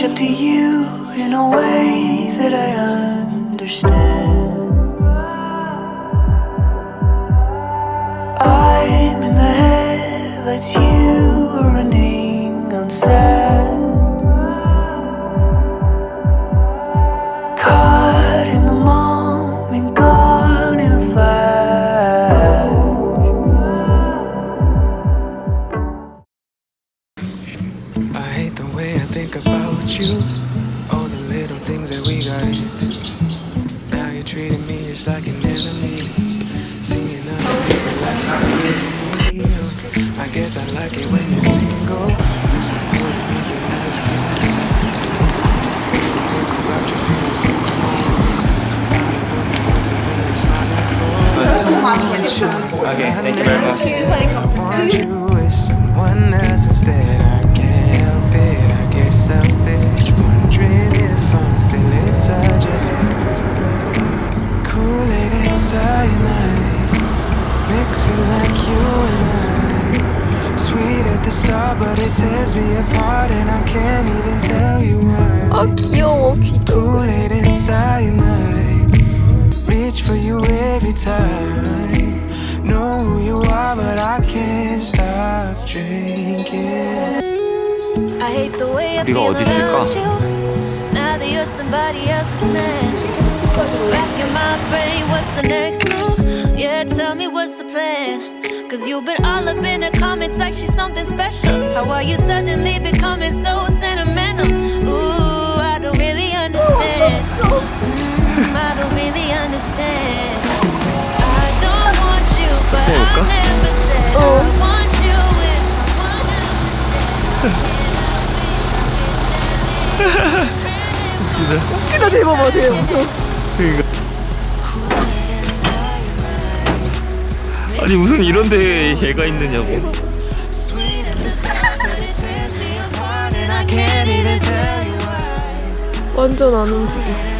reach up to you in a way that I understand. I'm in the headlights, you I like it when reach for you every time. Know who you are, but I can't stop drinking. I hate the way I feel about you. Now that you're somebody else's man. Back in my brain, what's the next move? Yeah, tell me what's the plan. Cause you've been all up in the comments like she's something special. How are you suddenly becoming so sentimental? Ooh, I don't really understand. Mm, I don't really understand. I don't want you, but I 해볼까? never said I want you with someone else instead. 웃기다 대봐봐 대 웃겨. 아니 무슨 이런데 얘가 있느냐고. 완전 안 움직여.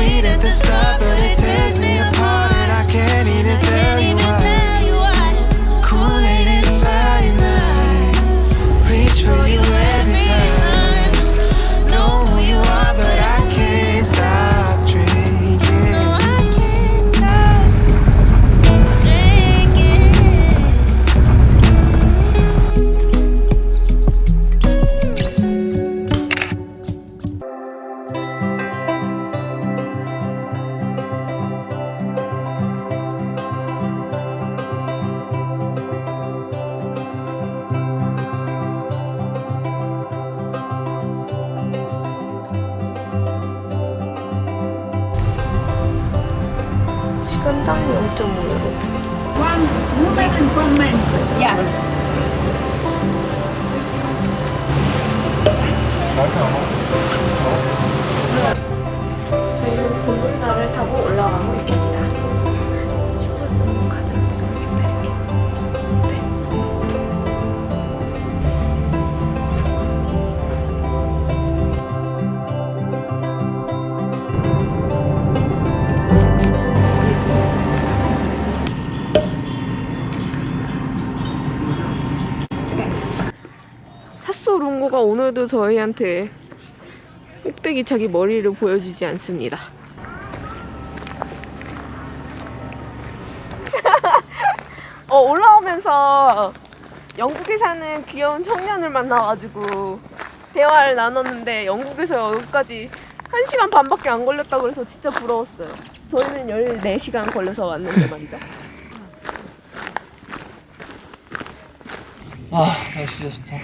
Sweet at the start but it tears me apart And I can't even tell you One movement and one man. Yes. 룽고가 오늘도 저희한테 꼭대기 차기 머리를 보여주지 않습니다. 어 올라오면서 영국에 사는 귀여운 청년을 만나가지고 대화를 나눴는데 영국에서 여기까지 1시간 반밖에 안 걸렸다고 그래서 진짜 부러웠어요. 저희는 14시간 걸려서 왔는데 말이죠. 아 날씨 좋다.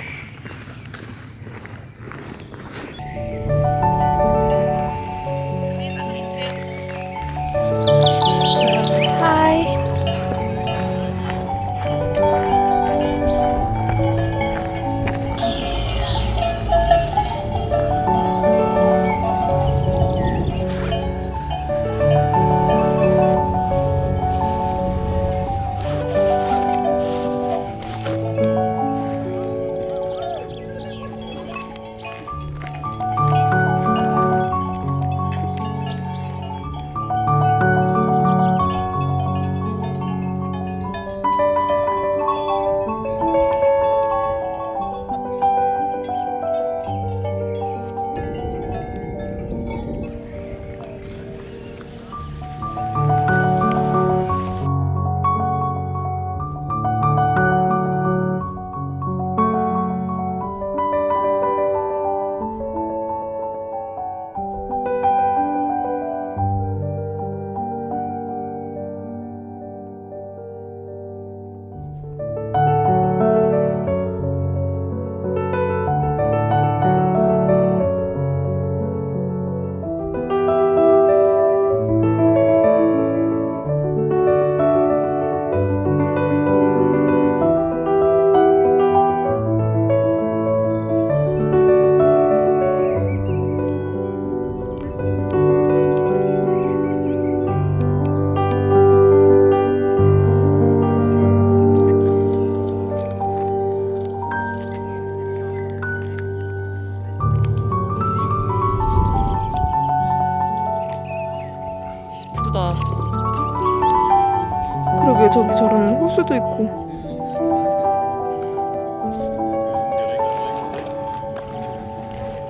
저기 저런 호수도 있고.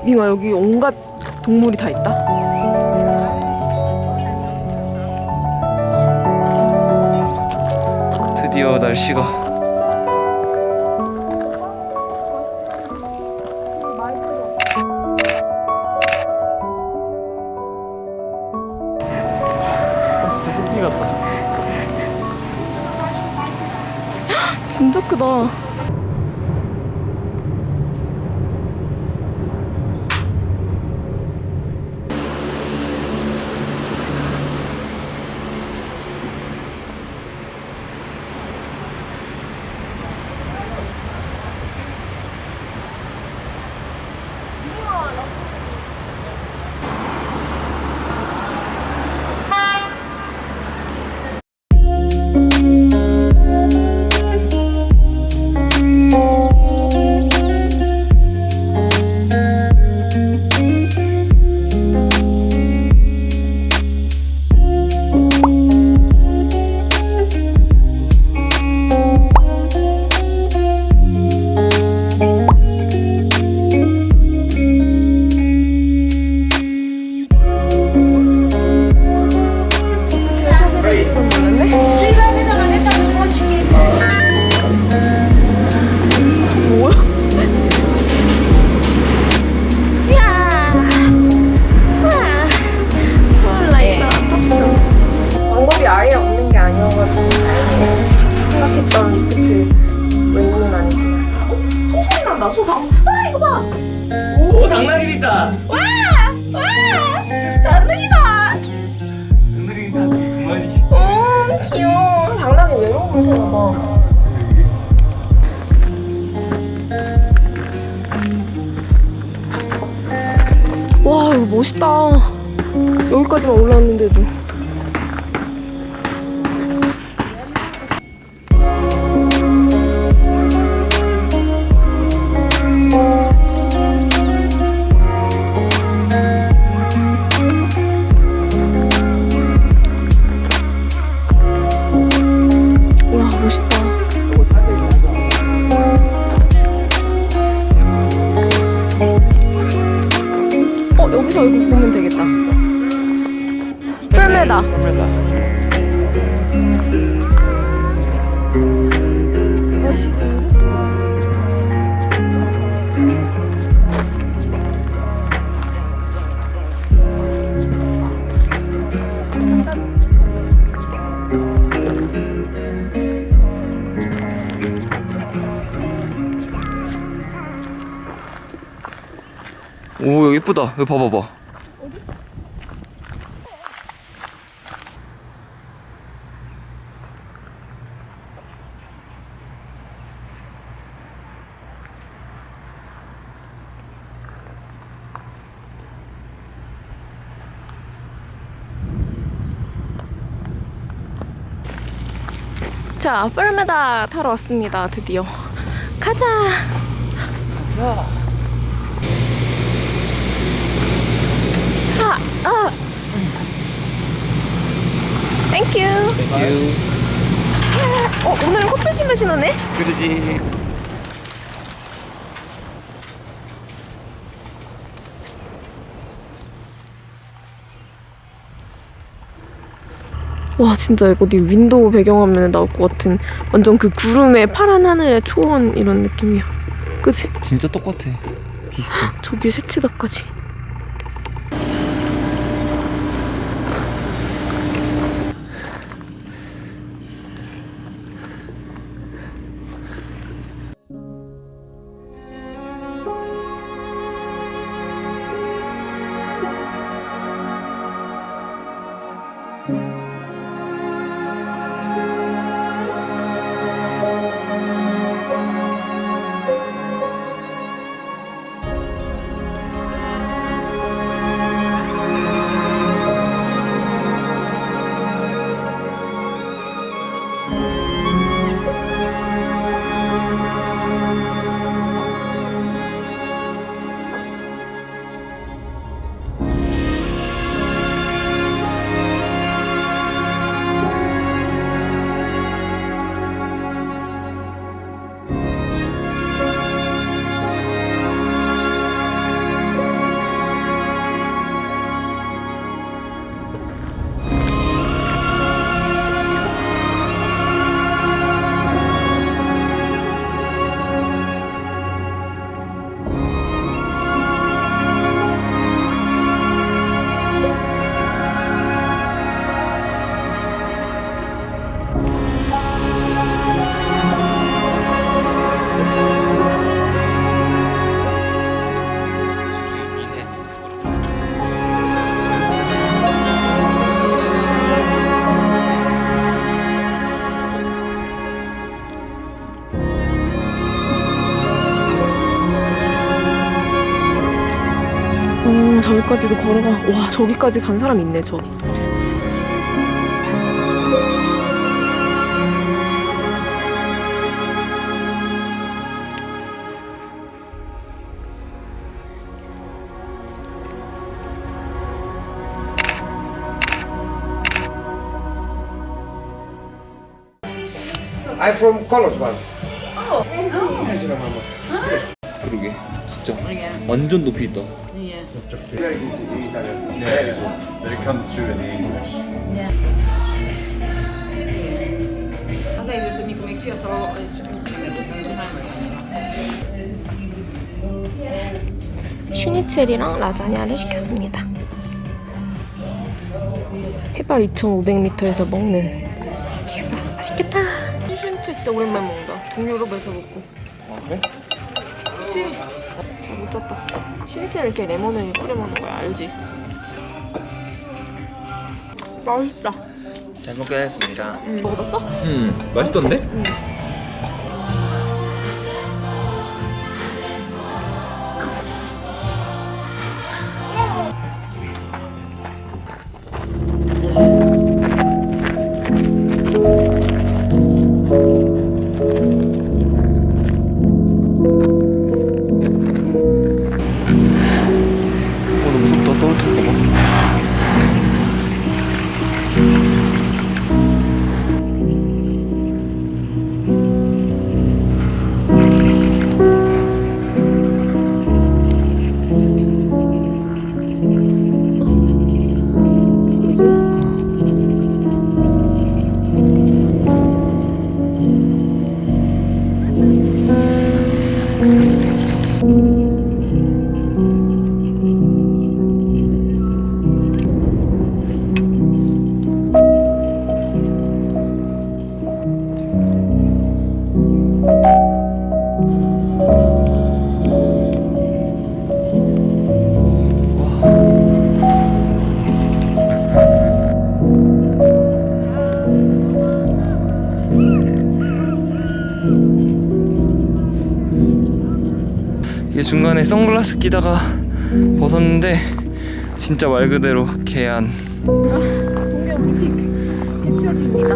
민아 여기 온갖 동물이 다 있다. 드디어 날씨가 크다. 귀여워. 당나귀 외로움을 타나 봐. 와 이거 멋있다. 여기까지만 올라왔는데도. 어 여기서 이거 보면 되겠다. 뿔메다. 오여 기 예쁘다 여기 봐봐봐 자 뿔메다 타러 왔습니다. 드디어. 가자. 자 아, 아. 땡큐. 땡큐 어 오늘은 커피 신발 신었네? 그러지 와 진짜 이거 네 윈도우 배경화면에 나올 것 같은 완전 그 구름에 파란 하늘의 초원 이런 느낌이야 그치? 진짜 똑같아 비슷해 저기 색치다까지 저기까지도 걸어가. 와 저기까지 간 사람 있네 저기. I'm from Kolosvan. 헬스가 마마. 그러게 진짜 완전 높이 있다. Very good in Italian. Very good. But it comes through in the English. 슈니첼이랑 라자냐를 시켰습니다. 해발 2,500m에서 먹는 식사 맛있겠다. 슈니첼 진짜 오랜만에 먹는다. 동유럽에서 먹고. 아 그래? 그치? 잘못 잤다. 슈니첼 이렇게 레몬을 뿌려 먹는 거야 알지? 맛있다. 잘 먹겠습니다. 응, 먹어봤어? 음 맛있던데? 오 끼다가 벗었는데 진짜 말 그대로 개안. 동계 올림픽. 개최지입니다.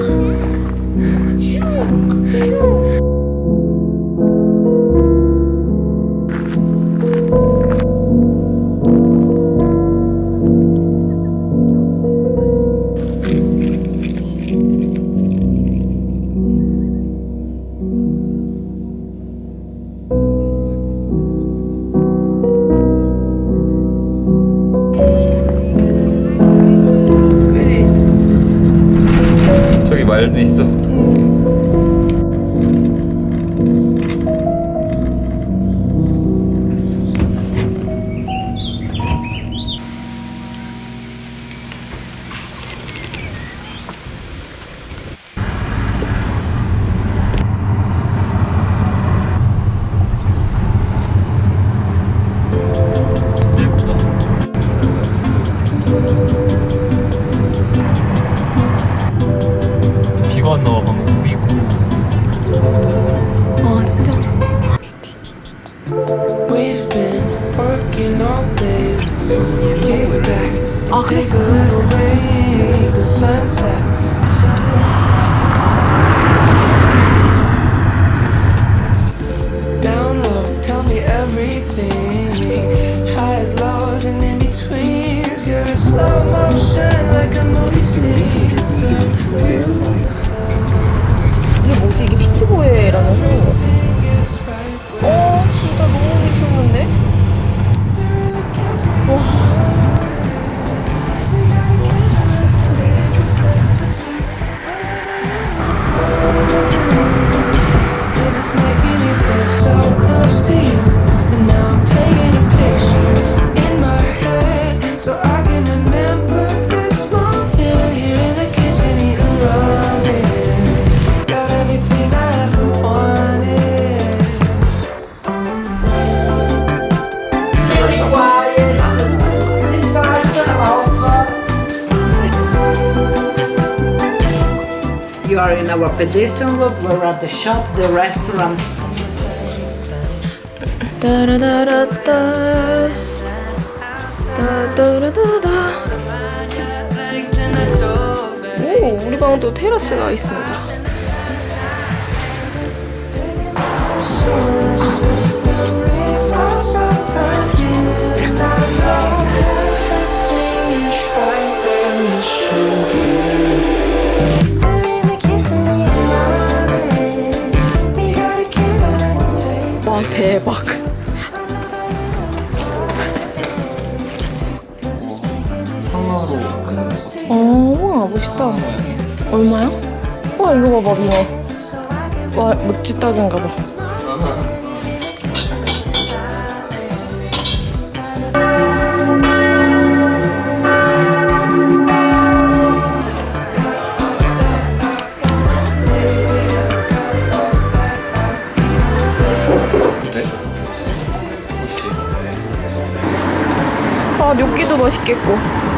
in our pedestrian road, we're at the shop, the restaurant. 따라다라따 따따라다다 오 우리 방도 테라스가 있습니다 대박. 상하로 가는 거. 어, 우와, 멋있다. 얼마야? 와, 이거 봐봐, 민어. 와, 멋지다던가 봐. 멋있겠고.